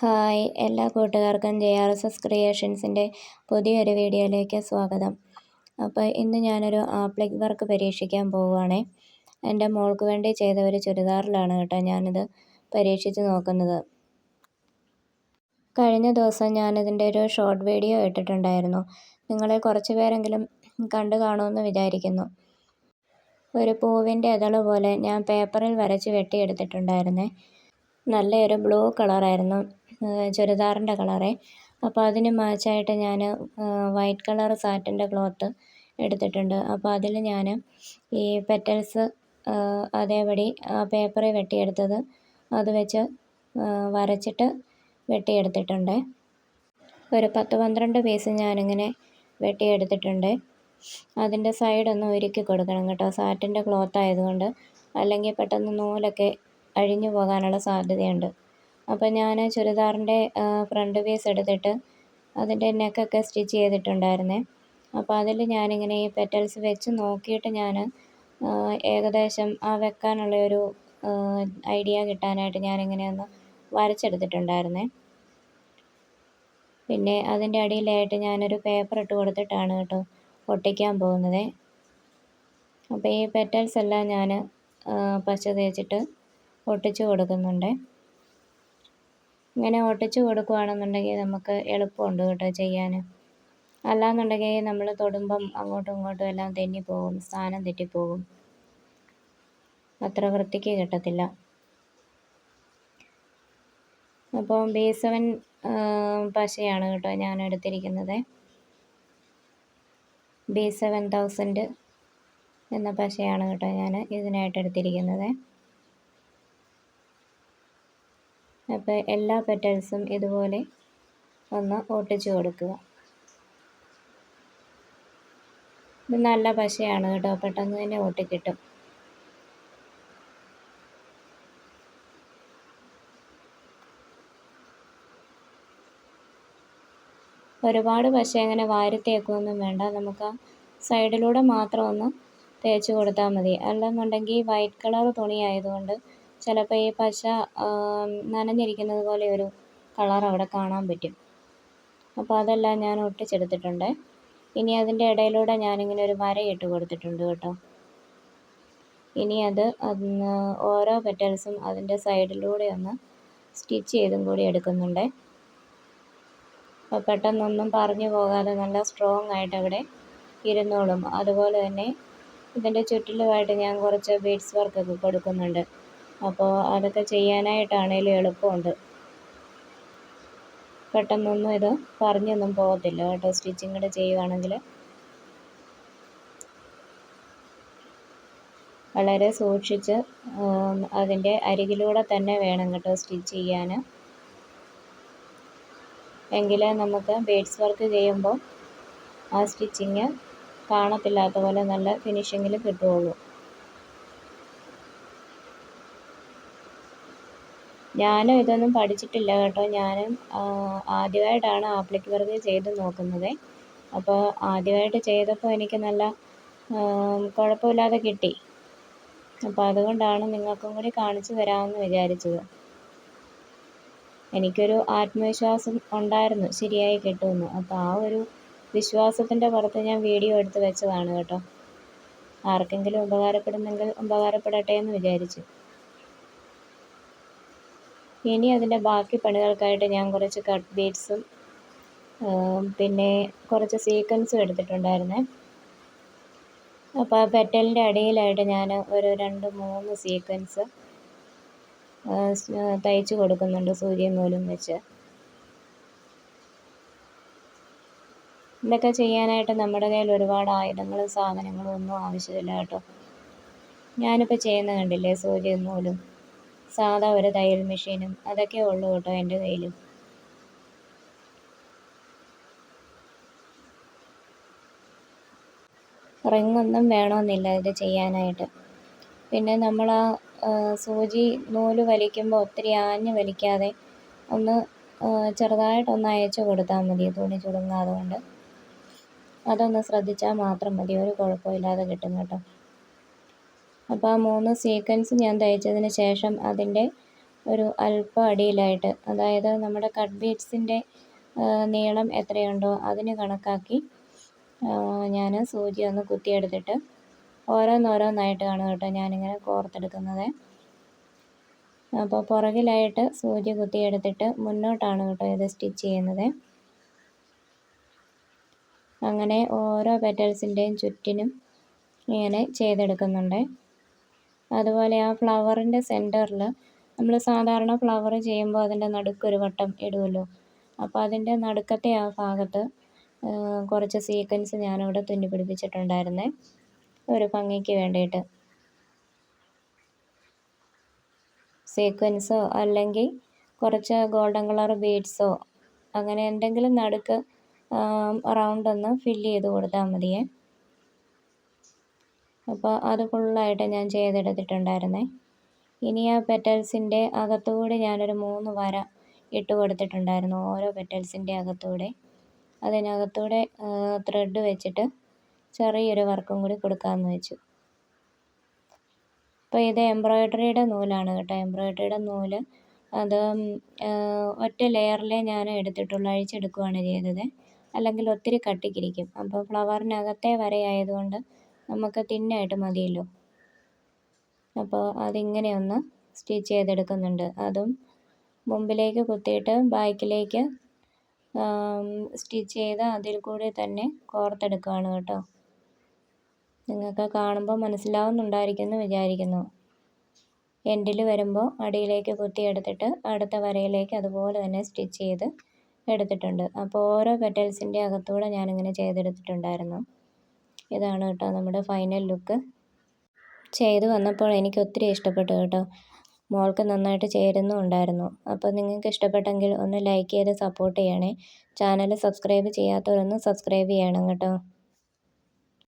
Hi എല്ലാ കൂട്ടുകാർക്കും J R S S ക്രിയേഷൻസിന്റെ പുതിയൊരു വീഡിയോയിലേക്ക് സ്വാഗതം. അപ്പോൾ ഇന്ന് ഞാനൊരു ആപ്ലിക് വർക്ക് പരീക്ഷിക്കാൻ പോവുകയാണേ. എന്റെ മോൾക്ക് വേണ്ടി ചെയ്ത ഒരു ചുരിദാറിലാണ് കേട്ടോ ഞാനിത് പരീക്ഷിച്ച് നോക്കുന്നത്. കഴിഞ്ഞ ദിവസം ഞാനിതിന്റെ ഒരു ഷോർട്ട് വീഡിയോ ഇട്ടിട്ടുണ്ടായിരുന്നു. നിങ്ങളെ കുറച്ച് പേരെങ്കിലും കണ്ടു കാണുമെന്ന് വിചാരിക്കുന്നു. ഒരു പൂവിന്റെ ഇതൾ പോലെ ഞാൻ പേപ്പറിൽ വരച്ച് വെട്ടിയെടുത്തിട്ടുണ്ടായിരുന്നേ. നല്ലൊരു ബ്ലൂ കളറായിരുന്നു. ചുരിദാറിന്റെ കളറേ. അപ്പോൾ അതിന് മാച്ചായിട്ട് ഞാൻ വൈറ്റ് കളർ സാറ്റിന്റെ ക്ലോത്ത് എടുത്തിട്ടുണ്ട്. അപ്പോൾ അതിൽ ഞാൻ ഈ പെറ്റൽസ് അതേപടി പേപ്പറിൽ വെട്ടിയെടുത്തത് അത് വെച്ച് വരച്ചിട്ട് വെട്ടിയെടുത്തിട്ടുണ്ട്. ഒരു പത്ത് പന്ത്രണ്ട് പീസ് ഞാനിങ്ങനെ വെട്ടിയെടുത്തിട്ടുണ്ട്. അതിന്റെ സൈഡൊന്ന് ഒരുക്കി കൊടുക്കണം കേട്ടോ. സാറ്റിന്റെ ക്ലോത്ത് ആയതുകൊണ്ട് അല്ലെങ്കിൽ പെട്ടെന്ന് നൂലൊക്കെ അഴിഞ്ഞു പോകാനുള്ള സാധ്യതയുണ്ട്. അപ്പോൾ ഞാൻ ചുരിദാറിന്റെ ഫ്രണ്ട് പീസ് എടുത്തിട്ട് അതിന്റെ നെക്കൊക്കെ സ്റ്റിച്ച് ചെയ്തിട്ടുണ്ടായിരുന്നേ. അപ്പോൾ അതിൽ ഞാനിങ്ങനെ ഈ പെറ്റൽസ് വെച്ച് നോക്കിയിട്ട് ഞാൻ ഏകദേശം ആ വെക്കാനുള്ള ഒരു ഐഡിയ കിട്ടാനായിട്ട് ഞാനിങ്ങനെ ഒന്ന് വരച്ചെടുത്തിട്ടുണ്ടായിരുന്നേ. പിന്നെ അതിന്റെ അടിയിലായിട്ട് ഞാനൊരു പേപ്പർ ഇട്ട് കൊടുത്തിട്ടാണ് കേട്ടോ ഒട്ടിക്കാൻ പോകുന്നത്. അപ്പോൾ ഈ പെറ്റൽസ് എല്ലാം ഞാൻ പശ തേച്ചിട്ട് ഒട്ടിച്ച് കൊടുക്കുന്നുണ്ട്. ഇങ്ങനെ ഒട്ടിച്ച് കൊടുക്കുകയാണെന്നുണ്ടെങ്കിൽ നമുക്ക് എളുപ്പമുണ്ട് കേട്ടോ ചെയ്യാൻ. അല്ലാന്നുണ്ടെങ്കിൽ നമ്മൾ തൊടുമ്പം അങ്ങോട്ടും ഇങ്ങോട്ടും എല്ലാം തെന്നിപ്പോകും സ്ഥാനം തെറ്റിപ്പോകും. അത്ര വൃത്തിക്ക് കിട്ടത്തില്ല. അപ്പോൾ ബി സെവൻ പശയാണ് കേട്ടോ ഞാൻ എടുത്തിരിക്കുന്നത്. ബി സെവൻ തൗസൻഡ് എന്ന പശയാണ് കേട്ടോ ഞാൻ ഇതിനായിട്ട് എടുത്തിരിക്കുന്നത്. അപ്പോൾ എല്ലാ പെറ്റൽസും ഇതുപോലെ ഒന്ന് ഒട്ടിച്ച് കൊടുക്കുക. ഇത് നല്ല പശയാണ് കേട്ടോ പെട്ടെന്ന് തന്നെ ഒട്ടിക്കിട്ടും. ഒരുപാട് പശ അങ്ങനെ വാരി തേക്കുകയൊന്നും വേണ്ട നമുക്ക് സൈഡിലൂടെ മാത്രം ഒന്ന് തേച്ച് കൊടുത്താൽ മതി. അല്ലെന്നുണ്ടെങ്കിൽ വൈറ്റ് കളർ തുണി ആയതുകൊണ്ട് ചിലപ്പോൾ ഈ പശ നനഞ്ഞിരിക്കുന്നത് പോലെ ഒരു കളർ അവിടെ കാണാൻ പറ്റും. അപ്പോൾ അതെല്ലാം ഞാൻ ഒട്ടിച്ചെടുത്തിട്ടുണ്ട്. ഇനി അതിന്റെ ഇടയിലൂടെ ഞാനിങ്ങനെ ഒരു വരയിട്ട് കൊടുത്തിട്ടുണ്ട് കേട്ടോ. ഇനി അത് ഓരോ പെറ്റൽസും അതിന്റെ സൈഡിലൂടെ ഒന്ന് സ്റ്റിച്ച് ചെയ്തും കൂടി എടുക്കുന്നുണ്ട്. അപ്പോൾ പെട്ടെന്നൊന്നും പറഞ്ഞു പോകാതെ നല്ല സ്ട്രോങ് ആയിട്ട് അവിടെ ഇരുന്നോളും. അതുപോലെ തന്നെ ഇതിന്റെ ചുറ്റിലുമായിട്ട് ഞാൻ കുറച്ച് ബീഡ്സ് വർക്കൊക്കെ കൊടുക്കുന്നുണ്ട്. അപ്പോൾ അതൊക്കെ ചെയ്യാനായിട്ടാണേലും എളുപ്പമുണ്ട്. പെട്ടെന്നൊന്നും ഇത് പറഞ്ഞൊന്നും പോകത്തില്ല കേട്ടോ. സ്റ്റിച്ചിങ് കൂടെ ചെയ്യുകയാണെങ്കിൽ വളരെ സൂക്ഷിച്ച് അതിന്റെ അരികിലൂടെ തന്നെ വേണം കേട്ടോ സ്റ്റിച്ച് ചെയ്യാൻ എങ്കിലേ നമുക്ക് ബേഡ്സ് വർക്ക് ചെയ്യുമ്പോൾ ആ സ്റ്റിച്ചിങ് കാണത്തില്ലാത്ത പോലെ നല്ല ഫിനിഷിങ്ങിൽ കിട്ടുകയുള്ളൂ. ഞാനും ഇതൊന്നും പഠിച്ചിട്ടില്ല കേട്ടോ. ഞാനും ആദ്യമായിട്ടാണ് ആപ്ലിക് വർക്ക് ചെയ്ത് നോക്കുന്നത്. അപ്പോൾ ആദ്യമായിട്ട് ചെയ്തപ്പോൾ എനിക്ക് നല്ല കുഴപ്പമില്ലാതെ കിട്ടി. അപ്പോൾ അതുകൊണ്ടാണ് നിങ്ങൾക്കും കൂടി കാണിച്ചു തരാമെന്ന് വിചാരിച്ചത്. എനിക്കൊരു ആത്മവിശ്വാസം ഉണ്ടായിരുന്നു ശരിയായി കിട്ടുമെന്ന്. അപ്പോൾ ആ ഒരു വിശ്വാസത്തിന്റെ പുറത്ത് ഞാൻ വീഡിയോ എടുത്ത് വെച്ചതാണ് കേട്ടോ. ആർക്കെങ്കിലും ഉപകാരപ്പെടുന്നെങ്കിൽ ഉപകാരപ്പെടട്ടെ എന്ന് വിചാരിച്ചു. ഇനി അതിന്റെ ബാക്കി പണികൾക്കായിട്ട് ഞാൻ കുറച്ച് കട്ട് ബീഡ്സും പിന്നെ കുറച്ച് സീക്വൻസും എടുത്തിട്ടുണ്ടായിരുന്നേ. അപ്പോൾ ആ പെറ്റലിന്റെ അടിയിലായിട്ട് ഞാൻ ഒരു രണ്ട് മൂന്ന് സീക്വൻസ് തയ്ച്ചു കൊടുക്കുന്നുണ്ട് സൂര്യൻ നൂലും വെച്ച്. ഇതൊക്കെ ചെയ്യാനായിട്ട് നമ്മുടെ കയ്യിൽ ഒരുപാട് ആയുധങ്ങളും സാധനങ്ങളും ഒന്നും ആവശ്യമില്ല കേട്ടോ. ഞാനിപ്പോൾ ചെയ്യുന്ന കണ്ടില്ലേ സൂര്യൻ നൂലും സാധാ ഒരു തയ്യൽ മെഷീനും അതൊക്കെ ഉള്ളൂ കേട്ടോ എന്റെ കയ്യിൽ റിങ്ങൊന്നും വേണമെന്നില്ല ഇത് ചെയ്യാനായിട്ട്. പിന്നെ നമ്മൾ ആ സൂചി നൂൽ വലിക്കുമ്പോൾ ഒത്തിരി ആഞ്ഞ് വലിക്കാതെ ഒന്ന് ചെറുതായിട്ടൊന്ന് അയച്ചു കൊടുത്താൽ മതി തുണി ചുടുങ്ങാതെ കൊണ്ട്. അതൊന്ന് ശ്രദ്ധിച്ചാൽ മാത്രം മതി ഒരു കുഴപ്പമില്ലാതെ കിട്ടും കേട്ടോ. അപ്പോൾ ആ മൂന്ന് സീക്വൻസ് ഞാൻ തയ്ച്ചതിന് ശേഷം അതിന്റെ ഒരു അല്പം അടിയിലായിട്ട് അതായത് നമ്മുടെ കട്ട് ബീഡ്സിന്റെ നീളം എത്രയുണ്ടോ അതിന് കണക്കാക്കി ഞാൻ സൂചി ഒന്ന് കുത്തിയെടുത്തിട്ട് ഓരോന്നോരോന്നായിട്ടാണ് കേട്ടോ ഞാനിങ്ങനെ കോർത്തെടുക്കുന്നത്. അപ്പോൾ പുറകിലായിട്ട് സൂചി കുത്തിയെടുത്തിട്ട് മുന്നോട്ടാണ് കേട്ടോ ഇത് സ്റ്റിച്ച് ചെയ്യുന്നത്. അങ്ങനെ ഓരോ പെറ്റൽസിന്റെയും ചുറ്റിനും ഇങ്ങനെ ചെയ്തെടുക്കുന്നുണ്ട്. അതുപോലെ ആ ഫ്ലവറിന്റെ സെന്ററിൽ നമ്മൾ സാധാരണ ഫ്ലവർ ചെയ്യുമ്പോൾ അതിന്റെ നടുക്കൊരു വട്ടം ഇടുമല്ലോ അപ്പോൾ അതിന്റെ നടുക്കത്തെ ആ ഭാഗത്ത് കുറച്ച് സീക്വൻസ് ഞാനിവിടെ തുന്നി പിടിപ്പിച്ചിട്ടുണ്ടായിരുന്നേ. ഒരു ഭംഗിക്ക് വേണ്ടിയിട്ട്. സീക്വൻസോ അല്ലെങ്കിൽ കുറച്ച് ഗോൾഡൻ കളർ ബീഡ്സോ അങ്ങനെ എന്തെങ്കിലും നടുക്ക് റൗണ്ട് ഒന്ന് ഫില്ല് ചെയ്ത് കൊടുത്താൽ മതിയേ. അപ്പോൾ അത് ഫുള്ളായിട്ട് ഞാൻ ചെയ്തെടുത്തിട്ടുണ്ടായിരുന്നേ. ഇനി ആ പെറ്റൽസിന്റെ അകത്തുകൂടി ഞാനൊരു മൂന്ന് വര ഇട്ട് കൊടുത്തിട്ടുണ്ടായിരുന്നു ഓരോ പെറ്റൽസിന്റെ അകത്തൂടെ അതിനകത്തൂടെ ത്രെഡ് വെച്ചിട്ട് ചെറിയൊരു വർക്കും കൂടി കൊടുക്കാമെന്ന് വെച്ചു. അപ്പോൾ ഇത് എംബ്രോയിഡറിയുടെ നൂലാണ് കേട്ടോ. എംബ്രോയിഡറിയുടെ നൂൽ അത് ഒറ്റ ലെയറിലേ ഞാൻ എടുത്തിട്ടുള്ളൂ അഴിച്ചെടുക്കുകയാണ് ചെയ്തത്. അല്ലെങ്കിൽ ഒത്തിരി കട്ടിക്കിരിക്കും. അപ്പോൾ ഫ്ലവറിനകത്തെ വരയായതുകൊണ്ട് നമുക്ക് തിന്നായിട്ട് മതിയല്ലോ. അപ്പോൾ അതിങ്ങനെ ഒന്ന് സ്റ്റിച്ച് ചെയ്തെടുക്കുന്നുണ്ട്. അതും മുമ്പിലേക്ക് കുത്തിയിട്ട് ബാക്കിലേക്ക് സ്റ്റിച്ച് ചെയ്ത് അതിൽ കൂടി തന്നെ കോർത്തെടുക്കുകയാണ് കേട്ടോ. നിങ്ങൾക്ക് കാണുമ്പോൾ മനസ്സിലാവുന്നുണ്ടായിരിക്കുമെന്ന് വിചാരിക്കുന്നു. എൻഡിൽ വരുമ്പോൾ അടിയിലേക്ക് കുത്തിയെടുത്തിട്ട് അടുത്ത വരയിലേക്ക് അതുപോലെ തന്നെ സ്റ്റിച്ച് ചെയ്ത് എടുത്തിട്ടുണ്ട്. അപ്പോൾ ഓരോ പെറ്റൽസിന്റെ അകത്തൂടെ ഞാനിങ്ങനെ ചെയ്തെടുത്തിട്ടുണ്ടായിരുന്നു. ഇതാണ് കേട്ടോ നമ്മുടെ ഫൈനൽ ലുക്ക് ചെയ്ത് വന്നപ്പോൾ എനിക്ക് ഒത്തിരി ഇഷ്ടപ്പെട്ടു കേട്ടോ. മോൾക്ക് നന്നായിട്ട് ചേരുന്നും ഉണ്ടായിരുന്നു. അപ്പോൾ നിങ്ങൾക്ക് ഇഷ്ടപ്പെട്ടെങ്കിൽ ഒന്ന് ലൈക്ക് ചെയ്ത് സപ്പോർട്ട് ചെയ്യണേ. ചാനൽ സബ്സ്ക്രൈബ് ചെയ്യാത്തവരൊന്ന് സബ്സ്ക്രൈബ് ചെയ്യണം കേട്ടോ.